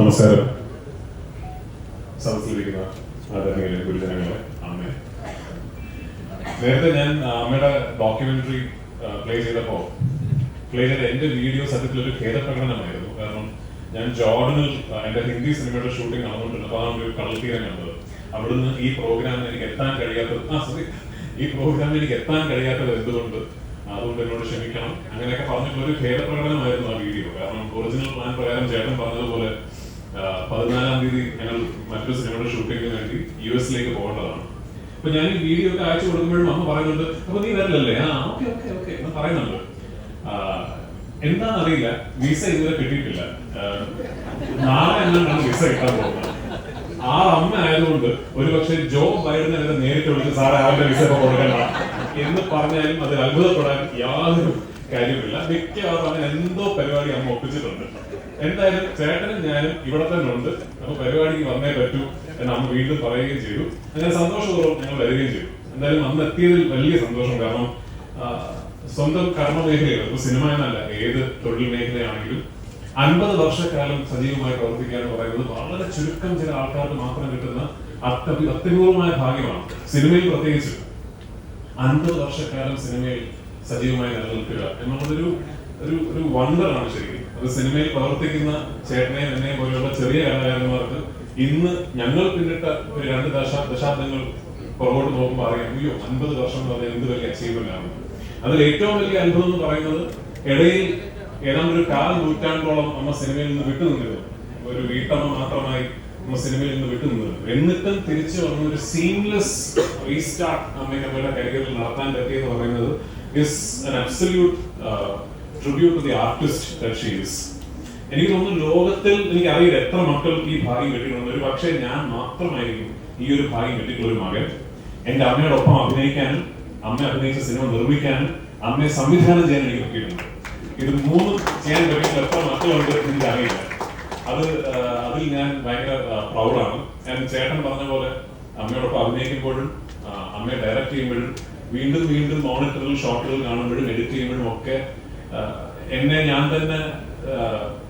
നമസ്കാരം. സദസ്സിലിരിക്കുന്ന ആദരണീയ ഗുരുജനങ്ങളെ അമ്മ. നേരത്തെ ഞാൻ ആ, അമ്മയുടെ ഡോക്യുമെന്ററി പ്ലേ ചെയ്തപ്പോ പ്ലേ ചെയ്ത എന്റെ വീഡിയോ സത്യത്തിൽ ഒരു ഖേദപ്രകടനമായിരുന്നു. കാരണം ഞാൻ ജോർഡനിൽ ആ, എന്റെ ഹിന്ദി സിനിമയുടെ ഷൂട്ടിംഗ് നടന്നുകൊണ്ടിരുന്നപ്പോൾ അതാണ് കടൽ കടൽത്തീരം കണ്ടത്. അവിടുന്ന് ഈ പ്രോഗ്രാമിന് എനിക്ക് എത്താൻ കഴിയാത്തത് ആ സോറി ഈ പ്രോഗ്രാമിന് എനിക്ക് എത്താൻ കഴിയാത്തത് എന്തുകൊണ്ട്? അതുകൊണ്ട് എന്നോട് ക്ഷമിക്കണം. അങ്ങനെയൊക്കെ പറഞ്ഞിട്ടുള്ള ഒരു ഖേദപ്രകടനമായിരുന്നു ആ വീഡിയോ. കാരണം ഒറിജിനൽ പ്ലാൻ പ്രകാരം ചേട്ടൻ പറഞ്ഞതുപോലെ ആ, പതിനാലാം തീയതി ഞങ്ങൾ മറ്റൊരു സിനിമയുടെ ഷൂട്ടിങ്ങിന് വേണ്ടി യു എസിലേക്ക് പോകേണ്ടതാണ്. അപ്പൊ ഞാൻ ഈ വീഡിയോ ഒക്കെ അയച്ചു കൊടുക്കുമ്പോഴും അമ്മ പറയുന്നുണ്ട് അപ്പൊ നീ വരില്ലല്ലേ? ആ ഓക്കെ ഓക്കെ ഓക്കെ എന്ന് പറയുന്നുണ്ട്. എന്താണെന്നറിയില്ല വിസ ഇതുവരെ കിട്ടിയിട്ടില്ല. നാളെ എന്നാണ് വിസ കിട്ടാൻ പോകുന്നത്. ആ അമ്മ ആയതുകൊണ്ട് ഒരുപക്ഷെ ജോ ബൈഡനെ വരെ നേരിട്ട് വിളിച്ച് സാറേ അവന്റെ വിസ കൊടുക്കണ്ട? എന്ന് പറഞ്ഞാലും അതിൽ അത്ഭുതപ്പെടാൻ യാതൊരു കാര്യമില്ല മിക്കവാറും അങ്ങനെ എന്തോ പരിപാടി അമ്മ ഒപ്പിച്ചിട്ടുണ്ട്. എന്തായാലും ചേട്ടനും ഞാനും ഇവിടെ തന്നെ ഉണ്ട്. അപ്പൊ പരിപാടിക്ക് വന്നേ പറ്റൂ എന്ന് അമ്മ വീണ്ടും പറയുകയും ചെയ്തു. അങ്ങനെ സന്തോഷപൂർവം ഞങ്ങൾ വരികയും ചെയ്തു. എന്തായാലും അന്ന് എത്തിയതിൽ വലിയ സന്തോഷം. കാരണം സ്വന്തം കർമ്മ മേഖലകൾ ഇപ്പൊ സിനിമ എന്നല്ല ഏത് തൊഴിൽ മേഖലയാണെങ്കിലും അൻപത് വർഷക്കാലം സജീവമായി പ്രവർത്തിക്കുക എന്ന് പറയുന്നത് വളരെ ചുരുക്കം ചില ആൾക്കാർക്ക് മാത്രം കിട്ടുന്ന അത്യ അത്യപൂർവമായ ഭാഗ്യമാണ്. സിനിമയിൽ പ്രത്യേകിച്ച് അൻപത് വർഷക്കാലം സിനിമയിൽ സജീവമായി നിലനിൽക്കുക എന്നുള്ളതൊരു ഒരു ഒരു വണ്ടറാണ് ശരിക്കും. അത് സിനിമയിൽ പ്രവർത്തിക്കുന്ന ചേട്ടനെ എന്നെ പോലെയുള്ള ചെറിയ കലാകാരന്മാർക്ക് ഇന്ന് ഞങ്ങൾ പിന്നിട്ട ഒരു രണ്ട് ദശ ദശാബ്ദങ്ങൾ പുറകോട്ട് നോക്കുമ്പോൾ അറിയാം അയ്യോ അൻപത് വർഷം എന്ന് പറഞ്ഞാൽ എന്ത് വലിയ അച്ചീവ്മെന്റ് ആണ്. അതിൽ ഏറ്റവും വലിയ അത്ഭുതം എന്ന് പറയുന്നത് ഇടയിൽ ഏതാണ്ട് ഒരു കാൽ നൂറ്റാണ്ടോളം അമ്മ സിനിമയിൽ നിന്ന് വിട്ടുനിന്നിരുന്നു ഒരു വീട്ടമ്മ മാത്രമായി അമ്മ സിനിമയിൽ നിന്ന് വിട്ടുനിന്നിരുന്നു എന്നിട്ടും തിരിച്ചു വന്ന ഒരു സീംലെസ് റീസ്റ്റാർട്ട് അമ്മയ്ക്ക് അമ്മയുടെ കരിയറിൽ നടത്താൻ പറ്റിയെന്ന് പറയുന്നത് is an absolute uh, to the artist that she is എനിക്ക് തോന്നുന്നു ലോകത്തിൽ എനിക്ക് അറിയില്ല എത്ര മക്കൾക്ക് ഈ ഭാഗ്യം കിട്ടിയിട്ടുണ്ട്. ഒരു പക്ഷേ ഞാൻ മാത്രമായിരിക്കും ഈ ഒരു ഭാഗ്യം കിട്ടിയിട്ടുള്ള ഒരു മകൻ. എന്റെ അമ്മയോടൊപ്പം അഭിനയിക്കാനും അമ്മ അഭിനയിച്ച സിനിമ നിർമ്മിക്കാനും അമ്മയെ സംവിധാനം ചെയ്യാൻ എനിക്ക് പറ്റിയിട്ടുണ്ട്. ഇത് മൂന്നും ചെയ്യാൻ കഴിയുന്ന എത്ര മക്കളുണ്ട് എനിക്ക് അറിയില്ല അത് അതിൽ ഞാൻ ഭയങ്കര പ്രൗഡാണ് ഞാൻ ചേട്ടൻ പറഞ്ഞ പോലെ അമ്മയോടൊപ്പം അഭിനയിക്കുമ്പോഴും അമ്മയെ ഡയറക്റ്റ് ചെയ്യുമ്പോഴും വീണ്ടും വീണ്ടും മോണിറ്ററിൽ ഷോട്ടുകൾ കാണുമ്പോഴും എഡിറ്റ് ചെയ്യുമ്പോഴും ഒക്കെ എന്നെ ഞാൻ തന്നെ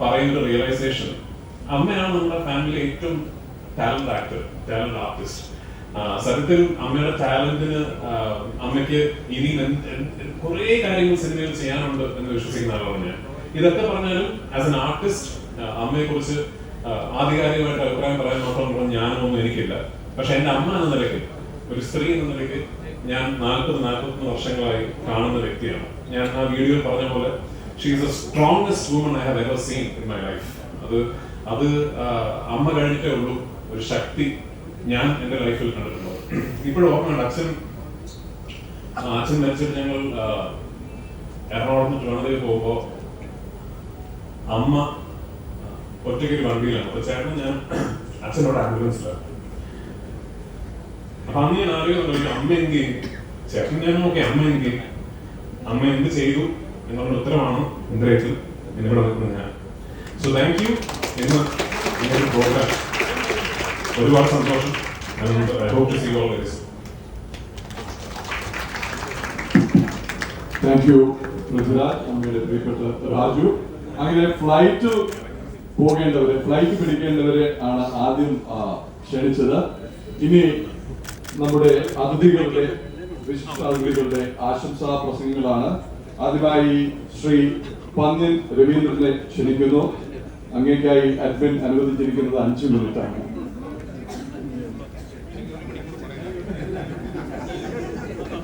പറയുന്ന റിയലൈസേഷൻ അമ്മയാണ് നമ്മുടെ ഫാമിലി ഏറ്റവും ടാലന്റ് ആക്ടർ ടാലന്റ് ആർട്ടിസ്റ്റ് സത്യത്തിൽ അമ്മയുടെ ടാലന്റിന് അമ്മയ്ക്ക് ഇനി കുറെ കാര്യങ്ങൾ സിനിമയിൽ ചെയ്യാനുണ്ട് എന്ന് വിശ്വസിക്കുന്ന ആളാണ് ഞാൻ. ഇതൊക്കെ പറഞ്ഞാലും ആസ് എൻ ആർട്ടിസ്റ്റ് അമ്മയെ കുറിച്ച് ആധികാരികമായിട്ട് അഭിപ്രായം പറയാൻ മാത്രമുള്ള ജ്ഞാനമൊന്നും എനിക്കില്ല. പക്ഷെ എന്റെ അമ്മ എന്ന നിലയ്ക്ക് ഒരു സ്ത്രീ എന്ന നിലയ്ക്ക് ഞാൻ നാൽപ്പത് നാൽപ്പത്തൊന്ന് വർഷങ്ങളായി കാണുന്ന വ്യക്തിയാണ്. ഞാൻ ആ വീഡിയോയിൽ പറഞ്ഞ പോലെ she is a strongest woman I have ever seen in my life അത് അത് അമ്മ കഴിഞ്ഞിട്ടേ ഉള്ളൂ ഒരു ശക്തി ഞാൻ എന്റെ ലൈഫിൽ കണ്ടിട്ടുള്ളത്. ഇപ്പോഴും ഓർമ്മയുണ്ട് അച്ഛൻ അച്ഛൻ മരിച്ചിട്ട് ഞങ്ങൾ എറണാകുളത്ത് ട്രിവാൻഡ്രയിൽ പോകുമ്പോ അമ്മ ഒറ്റയ്ക്ക് വണ്ടിയിലാണ്. അപ്പൊ ചേട്ടൻ ഞാൻ അച്ഛനോട് ആംബുലൻസിലാണ്. അപ്പൊ അന്ന് ഞാൻ ആലോചിക്കുന്നുണ്ട് അമ്മ എന്ത് ചെയ്യും? ചേട്ടൻ നോക്കി അമ്മ എന്ത് ചെയ്യും? അമ്മ എന്ത് ചെയ്തു എന്നുള്ള ഉത്തരമാണ് ഇന്ദ്രയത്തിൽ എന്നിവിടെ നിൽക്കുന്നത് ഞാൻ. സോ താങ്ക് യു ഇന്ന് ഇങ്ങനൊരു പ്രോഗ്രാം ഒരുപാട് സന്തോഷം. I hope to see always thank you Prithviraj അമ്മയുടെ പ്രിയപ്പെട്ട രാജു. അങ്ങനെ ഫ്ലൈറ്റ് പോകേണ്ടവരെ ഫ്ലൈറ്റ് പിടിക്കേണ്ടവരെ ആണ് ആദ്യം ക്ഷണിച്ചത്. ഇനി നമ്മുടെ അതിഥികളുടെ വിശിഷ്ട അതിഥികളുടെ ആശംസാ പ്രസംഗങ്ങളാണ്. ആദ്യമായി ശ്രീ പന്ന്യൻ രവീന്ദ്രനെ ക്ഷണിക്കുന്നു. അങ്ങേക്കായി അഡ്മിൻ അനുവദിച്ചിരിക്കുന്നത് അഞ്ചു മിനിറ്റാണ്.